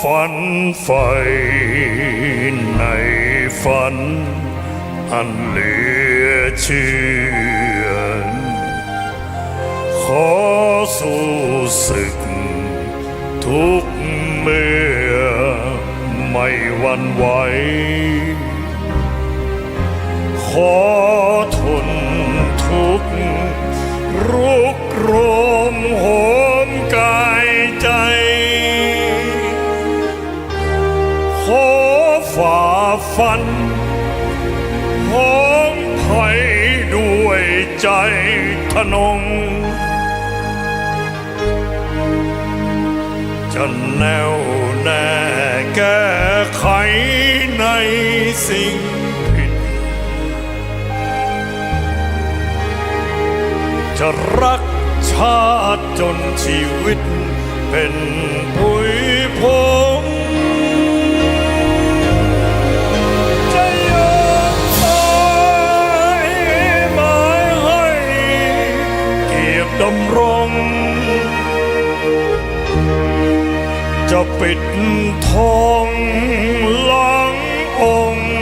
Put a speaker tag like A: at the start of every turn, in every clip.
A: ฝันไฟในฝัน อันเหลือเชื่อ ขอสู้ศึก ทุกเมื่อไม่หวันไหวันหอมไผ่ด้วยใจทนง จะแน่วแน่แก้ไขในสิ่งผิด จะรักชาติจนชีวิตเป็นผุยพง ปิดทองหลังองค์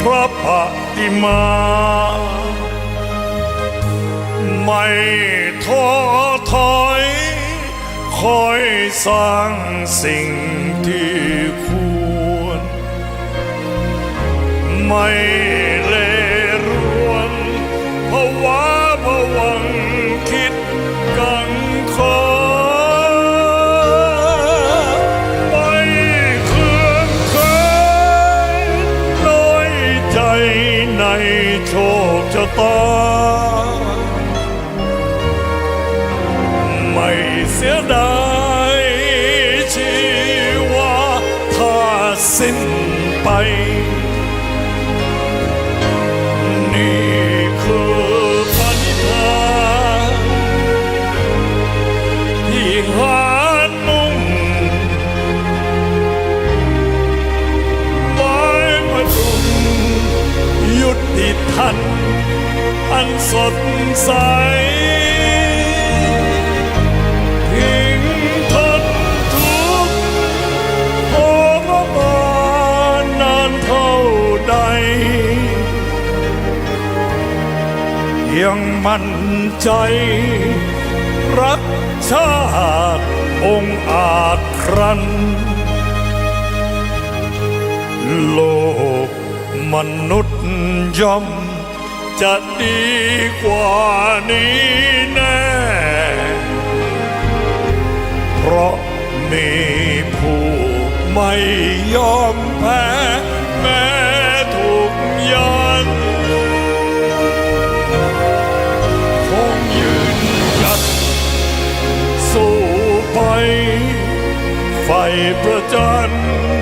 A: พระปฏิมา ไม่ท้อถอย คอยสร้างสิ่งที่ควร ไม่ คชะตาไม่เสี สดใสทิ้งทนทุกข์โอ้มานานเท่าใด ยังมั่นใจ รักชาติองค์อาจครันโลกมนุษย์ย่อม จะดีกว่านี้แน่ เพราะมีผู้ไม่ยอมแพ้แม้ถูกยันคงยืนหยัดสู้ไปไฟประจันโยมอาสันก็เพร